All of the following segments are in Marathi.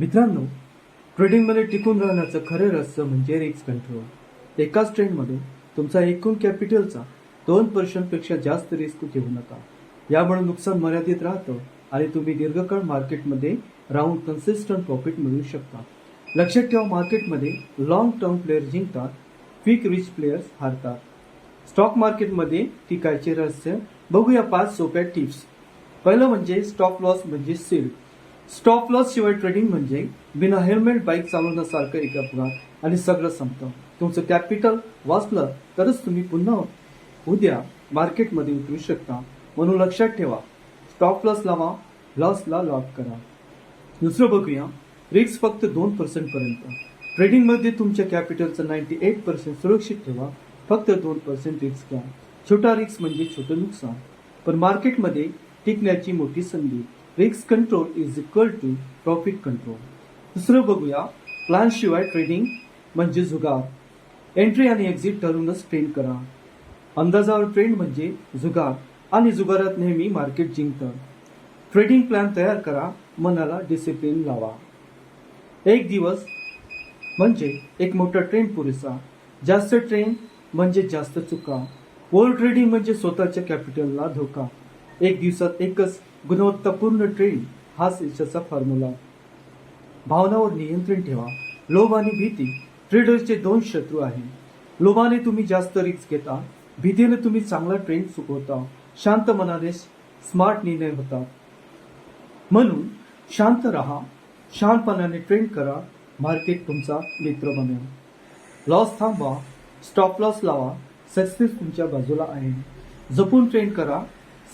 मित्रांनो ट्रेडिंगमध्ये टिकून राहण्याचं खरं रहस्य म्हणजे रिक्स कंट्रोल एकाच ट्रेंडमध्ये तुमचा एकूण कॅपिटलचा दोन पर्सेंटपेक्षा जास्त रिस्क घेऊ नका. यामुळे नुकसान मर्यादित राहतं आणि तुम्ही दीर्घकाळ मार्केटमध्ये राहून कन्सिस्टंट प्रॉफिट मिळवू शकता. लक्षात ठेवा मार्केटमध्ये लॉंग टर्म प्लेयर जिंकतात क्विक रिच प्लेयर्स हारतात. स्टॉक मार्केटमध्ये टिकायचे रहस्य बघूया पाच सोप्या टिप्स पहिलं म्हणजे स्टॉप लॉस म्हणजे सील स्टॉप लॉस शिवाय ट्रेडिंग म्हणजे बिना हेल्मेट बाईक चालवण्यासारखं एक अपघात आणि सगळं संपतं. तुमचं कॅपिटल वाचलं तरच तुम्ही पुन्हा उद्या मार्केटमध्ये उतरू शकता. म्हणून लक्षात ठेवा स्टॉप लॉस लावा लॉसला लॉक करा. दुसरं बघूया रिक्स फक्त दोन पर्सेंट पर्यंत. ट्रेडिंगमध्ये तुमच्या कॅपिटलचं नाईन्टी एट पर्सेंट सुरक्षित ठेवा फक्त दोन पर्सेंट रिस्क घ्या. छोटा रिक्स म्हणजे छोटं नुकसान. पण मार्केटमध्ये टिकण्याची मोठी संधी. Risk control is equal to profit control दुसरं बघूया. प्लॅन शिवाय ट्रेडिंग म्हणजे जुगार एंट्री आणि एक्झिट ठरवूनच ट्रेड करा. अंदाजावर ट्रेंड म्हणजे जुगार आणि जुगारात नेहमी मार्केट जिंकतं. ट्रेडिंग प्लॅन तयार करा. मनाला डिसिप्लिन लावा. एक दिवस म्हणजे एक मोठा ट्रेंड पुरेसा. जास्त ट्रेंड म्हणजे जास्त चुका. ओव्हर ट्रेडिंग म्हणजे स्वतःच्या कॅपिटलला धोका. एक दिवसात एकच गुणवत्तापूर्ण ट्रेन हाच यशाचा फॉर्म्युला भावनावर नियंत्रण ठेवा. लोभ आणि भीती ट्रेडर्सचे दोन शत्रू आहेत लोभाने तुम्ही जास्त रिस्क घेता भीतीने तुम्ही चांगला ट्रेंड चुकवता शांत मनाने स्मार्ट निर्णय होतात म्हणून शांत राहा शांतपणाने ट्रेंड करा मार्केट तुमचा मित्र बनेल. लॉस थांबवा स्टॉप लॉस लावा सक्सेस तुमच्या बाजूला आहे. जपून ट्रेंड करा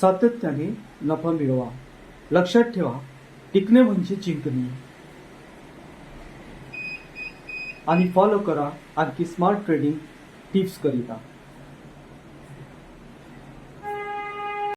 सातत्याने नफा मिळवा. लक्षात ठेवा टिकणे म्हणजे जिंकणे. आणि फॉलो करा आणखी स्मार्ट ट्रेडिंग टिप्स करिता.